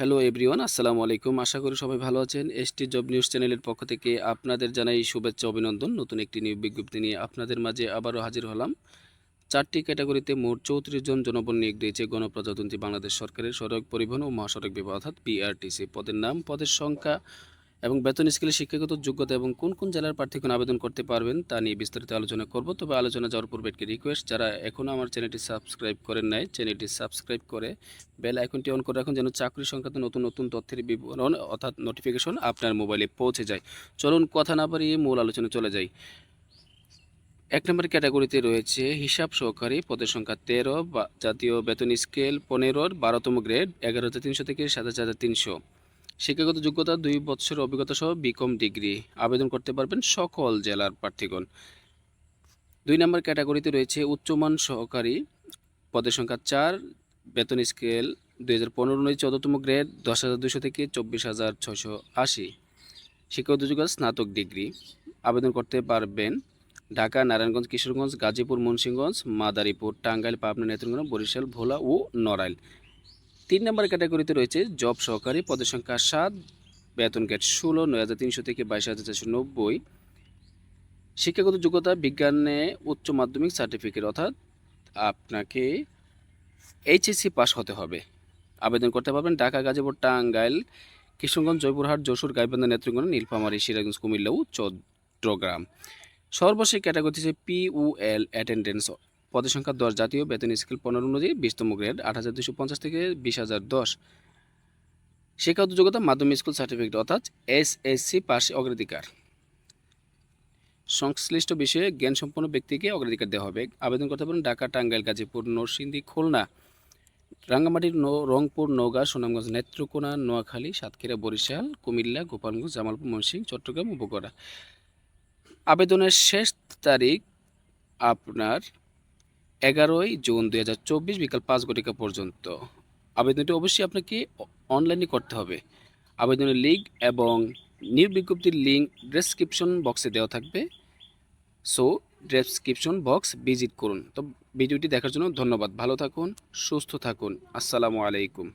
Hello everyone আসসালামু আলাইকুম আশা করি সবাই ভালো আছেন। এসটি জব নিউজ চ্যানেলের পক্ষ থেকে আপনাদের জানাই শুভেচ্ছা, অভিনন্দন। নতুন একটি নিয়োগ বিজ্ঞপ্তি নিয়ে আপনাদের মাঝে আবারও হাজির হলাম। চারটি ক্যাটাগরিতে মোট চৌত্রিশ জন জনবল নিয়োগ দিয়েছে গণপ্রজাতন্ত্রী বাংলাদেশ সরকারের সড়ক পরিবহন ও মহাসড়ক বিভাগ, অর্থাৎ পিআরটিসি পদের নাম, পদের সংখ্যা এবং বেতন স্কেলে শিক্ষাগত যোগ্যতা এবং কোন কোন জেলার প্রার্থীগণ আবেদন করতে পারবেন তা নিয়ে বিস্তারিত আলোচনা করব। তবে আলোচনা যাওয়ার পূর্বে একটি রিকোয়েস্ট যারা এখনও আমার চ্যানেলটি সাবস্ক্রাইব করেন নাই চ্যানেলটি সাবস্ক্রাইব করে বেল আইকনটি অন করে রাখুন যেন চাকরি সংক্রান্ত নতুন নতুন তথ্যের বিবরণ অর্থাৎ নোটিফিকেশন আপনার মোবাইলে পৌঁছে যায়। চলুন কথা না বাড়িয়ে মূল আলোচনা চলে যাই। এক নম্বর ক্যাটাগরিতে রয়েছে হিসাব সহকারী, পদের সংখ্যা তেরো জাতীয় বেতন স্কেল পনেরোর বারোতম গ্রেড এগারো হাজার তিনশো থেকে সাতাশ হাজার তিনশো। শিক্ষাগত যোগ্যতা, দুই বছরের অভিজ্ঞতা সহ বিকম ডিগ্রি। আবেদন করতে পারবেন সকল জেলার প্রার্থীগণ। দুই নম্বর ক্যাটাগরিতে রয়েছে উচ্চমান সহকারী। পদের সংখ্যা চার, বেতন স্কেল দুই হাজার পনেরো অনুযায়ী চোদ্দতম গ্রেড দশ হাজার দুশো থেকে চব্বিশ হাজার ছশো আশি। শিক্ষাগত যোগ্যতা, স্নাতক ডিগ্রি। আবেদন করতে পারবেন ঢাকা, নারায়ণগঞ্জ, কিশোরগঞ্জ, গাজীপুর, মুন্সিগঞ্জ, মাদারীপুর, টাঙ্গাইল, পাবনা, নেত্রকোনা, বরিশাল, ভোলা ও নড়াইল। তিন নম্বর ক্যাটাগরিতে রয়েছে জব সহকারী, পদের সংখ্যা সাত, বেতন গেট ষোলো, নয় হাজার তিনশো থেকে বাইশ হাজার চারশো নব্বই। শিক্ষাগত যোগ্যতা, বিজ্ঞানে উচ্চ মাধ্যমিক সার্টিফিকেট, অর্থাৎ আপনাকে এইচএসসি পাস হতে হবে। আবেদন করতে পারবেন ঢাকা, গাজীপুর, টাঙ্গাইল, কিশোরগঞ্জ, জয়পুরহাট, যশোর, গাইবান্ধা, নেত্রকোনা, নীলফামারী, সিরাজগঞ্জ, কুমিল্লা ও চট্টগ্রাম। সর্বশেষ ক্যাটাগরি হচ্ছে পিউএল অ্যাটেন্ডেন্স পদের সংখ্যা দশ জাতীয়, বেতন স্কেল পনেরো অনুযায়ী বিশতম গ্রেড, আট হাজার দুশো পঞ্চাশ থেকে বিশ হাজার দশ। শিক্ষাগত যোগ্যতা মাধ্যমিক স্কুল সার্টিফিকেট অর্থাৎ এসএসসি পাশে অগ্রাধিকার। সংশ্লিষ্ট বিষয়ে জ্ঞান সম্পন্ন ব্যক্তিকে অগ্রাধিকার দেওয়া হবে। আবেদন করতে পারেন ঢাকা, টাঙ্গাইল, গাজীপুর, নরসিংদী, খুলনা রাঙ্গামাটির রংপুর, নওগাঁ, সুনামগঞ্জ, নেত্রকোনা, নোয়াখালী, সাতক্ষীরা, বরিশাল, কুমিল্লা, গোপালগঞ্জ, জামালপুর, ময়মনসিংহ, চট্টগ্রাম বগুড়া। আবেদনের শেষ তারিখ আপনার এগারোই জুন দুই হাজার চব্বিশ বিকাল পাঁচ ঘটিকা পর্যন্ত। আবেদনটি অবশ্যই আপনাকে অনলাইনে করতে হবে। আবেদনের লিঙ্ক এবং নিউ বিজ্ঞপ্তির লিঙ্ক ডেসক্রিপশন বক্সে দেওয়া থাকবে। সো, ডেসক্রিপশন বক্স ভিজিট করুন। তো, ভিডিওটি দেখার জন্য ধন্যবাদ। ভালো থাকুন, সুস্থ থাকুন। আসসালামু আলাইকুম।